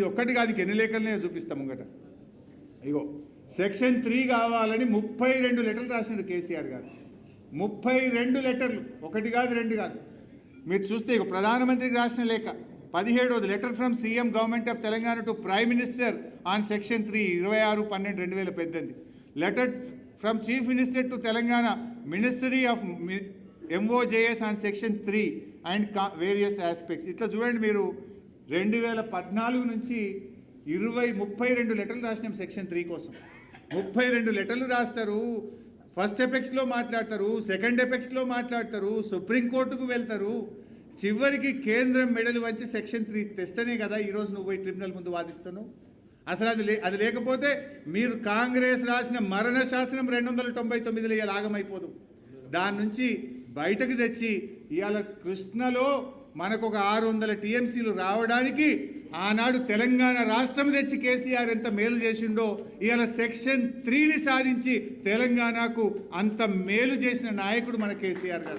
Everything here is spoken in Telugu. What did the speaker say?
ఇది ఒక్కటి కాదు ఎన్ని లేఖలనే చూపిస్తాం ముంగట. ఇగో సెక్షన్ త్రీ కావాలని ముప్పై రెండు లెటర్లు రాసినారు కేసీఆర్ గారు. ముప్పై రెండు లెటర్లు ఒకటి కాదు రెండు కాదు. మీరు చూస్తే ఇక ప్రధానమంత్రికి రాసిన లేఖ పదిహేడోది letter from CM government of Telangana to prime minister on section three ఇరవై ఆరు పన్నెండు రెండు వేల పద్దెనిమిది. Letter from chief minister to Telangana ministry of MOJS on section three and various aspects. ఇట్లా చూడండి మీరు రెండు వేల పద్నాలుగు నుంచి ఇరవై ముప్పై రెండు లెటర్లు రాసినాం సెక్షన్ త్రీ కోసం. ముప్పై రెండు లెటర్లు రాస్తారు. ఫస్ట్ ఎపెక్స్లో మాట్లాడతారు సెకండ్ ఎపెక్స్లో మాట్లాడతారు సుప్రీంకోర్టుకు వెళ్తారు. చివరికి కేంద్రం మెడలు వచ్చి సెక్షన్ త్రీ తెస్తేనే కదా ఈరోజు నువ్వు పోయి ట్రిబ్యునల్ ముందు వాదిస్తాను అసలు అది లే అది లేకపోతే మీరు కాంగ్రెస్ రాసిన మరణ శాసనం రెండు వందల తొంభై తొమ్మిదిలో ఇలా ఆగమైపోదు. దాని నుంచి బయటకు తెచ్చి ఇవాళ కృష్ణలో మనకు ఒక ఆరు వందల టీఎంసీలు రావడానికి ఆనాడు తెలంగాణ రాష్ట్రం తెచ్చి కేసీఆర్ ఎంత మేలు చేసిండో ఇవాళ సెక్షన్ త్రీని సాధించి తెలంగాణకు అంత మేలు చేసిన నాయకుడు మన కేసీఆర్ గారు.